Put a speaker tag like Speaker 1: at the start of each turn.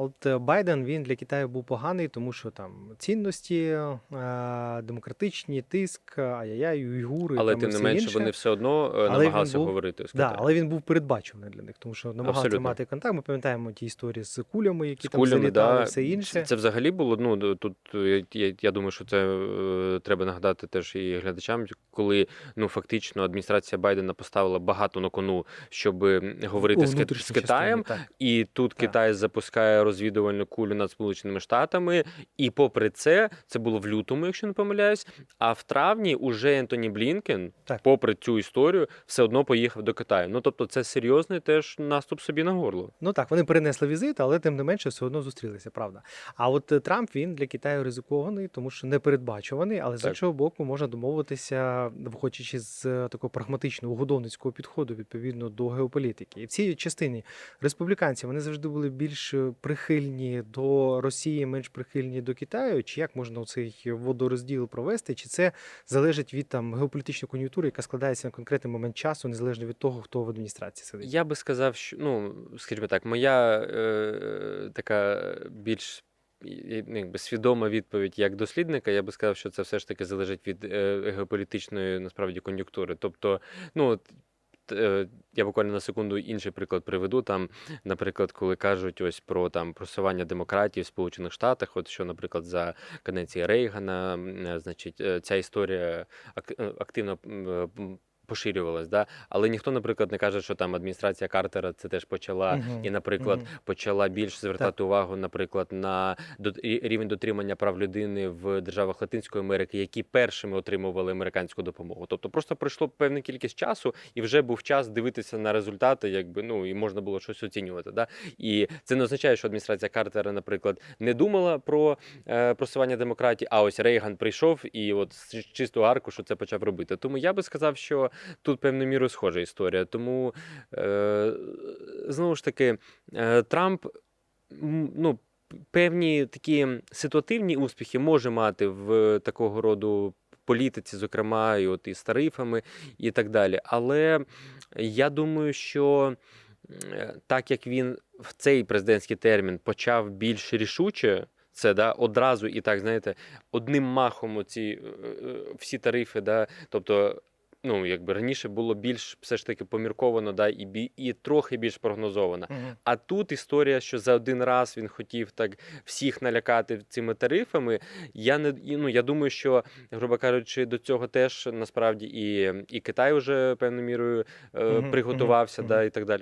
Speaker 1: От е, Байден він для Китаю був поганий, тому що там цінності, е, демократичні тиск, ай-яй-яй, уйгури.
Speaker 2: Але
Speaker 1: там
Speaker 2: тим не менше
Speaker 1: інше.
Speaker 2: вони все одно е,
Speaker 1: Але
Speaker 2: намагалися
Speaker 1: був-
Speaker 2: говорити з
Speaker 1: Да, але він був передбачуваний для них, тому що намагався
Speaker 2: Абсолютно.
Speaker 1: мати контакт. Ми пам'ятаємо ті історії з кулями, які
Speaker 2: З
Speaker 1: там
Speaker 2: кулями,
Speaker 1: залітали,
Speaker 2: да.
Speaker 1: все інше.
Speaker 2: Це, взагалі було. Ну тут я, я думаю, що це е, треба нагадати теж і глядачам, коли ну фактично адміністрація Байдена поставила багато на кону, щоб говорити
Speaker 1: У
Speaker 2: з, з Китаєм.
Speaker 1: частині.
Speaker 2: І тут
Speaker 1: Так.
Speaker 2: Китай запускає розвідувальну кулю над Сполученими Штатами. І попри це, це було в лютому, якщо не помиляюсь. А в травні уже Ентоні Блінкен,
Speaker 1: Так.
Speaker 2: попри цю історію, все одно поїхав до Китаю. Ну тобто, це серйозний теж наступ собі на горло.
Speaker 1: Ну так, вони перенесли візит, але тим не менше все одно зустрілися, правда. А от е, Трамп він для Китаю ризикований, тому що непередбачуваний, але з іншого боку можна домовитися, виходячи з е, такого прагматичного угодовницького підходу відповідно до геополітики. І в цій частині республіканці вони завжди були більш е, прихильні до Росії, менш прихильні до Китаю. Чи як можна цей водорозділ провести? Чи це залежить від там геополітичної кон'юнктури, яка складається на конкретний момент часу, незалежно від того, хто в адміністрації сидить?
Speaker 2: Я би сказав, що ну, скажімо так, моя е, така більш ну, якби свідома відповідь як дослідника, я би сказав, що це все ж таки залежить від е, геополітичної насправді кон'юнктури. Тобто, ну Я буквально на секунду інший приклад приведу. Там, наприклад, коли кажуть ось про там просування демократії в Сполучених Штатах, от що, наприклад, за каденції Рейгана, е, значить, е, ця історія ак- е, активно м, поширювалась, да? але ніхто, наприклад, не каже, що там адміністрація Картера це теж почала
Speaker 1: Мгм,
Speaker 2: і, наприклад,
Speaker 1: мгм.
Speaker 2: почала більш звертати увагу, наприклад, на рі- рівень дотримання прав людини в державах Латинської Америки, які першими отримували американську допомогу. Тобто просто пройшло певна кількість часу, і вже був час дивитися на результати, якби ну і можна було щось оцінювати. Да? І це не означає, що адміністрація Картера, наприклад, не думала про е, просування демократії, а ось Рейган прийшов і от з чистого аркушу це почав робити. Тому я би сказав, що тут певною мірою схожа історія. Тому е, знову ж таки, е, Трамп ну, певні такі ситуативні успіхи може мати в такого роду. Політиці, зокрема, і от і з тарифами, і так далі. Але я думаю, що е, так як він в цей президентський термін почав більш рішуче, це да, одразу і так, знаєте, одним махом оці е, е, всі тарифи, да, тобто. Ну, якби раніше було більш все ж таки помірковано, да, і, бі- і трохи більш прогнозовано.
Speaker 1: Угу.
Speaker 2: А тут історія, що за один раз він хотів так всіх налякати цими тарифами. Я не ну, я думаю, що, грубо кажучи, до цього теж насправді і, і Китай вже певною мірою е,
Speaker 1: мгм,
Speaker 2: приготувався,
Speaker 1: угу.
Speaker 2: да, і так далі.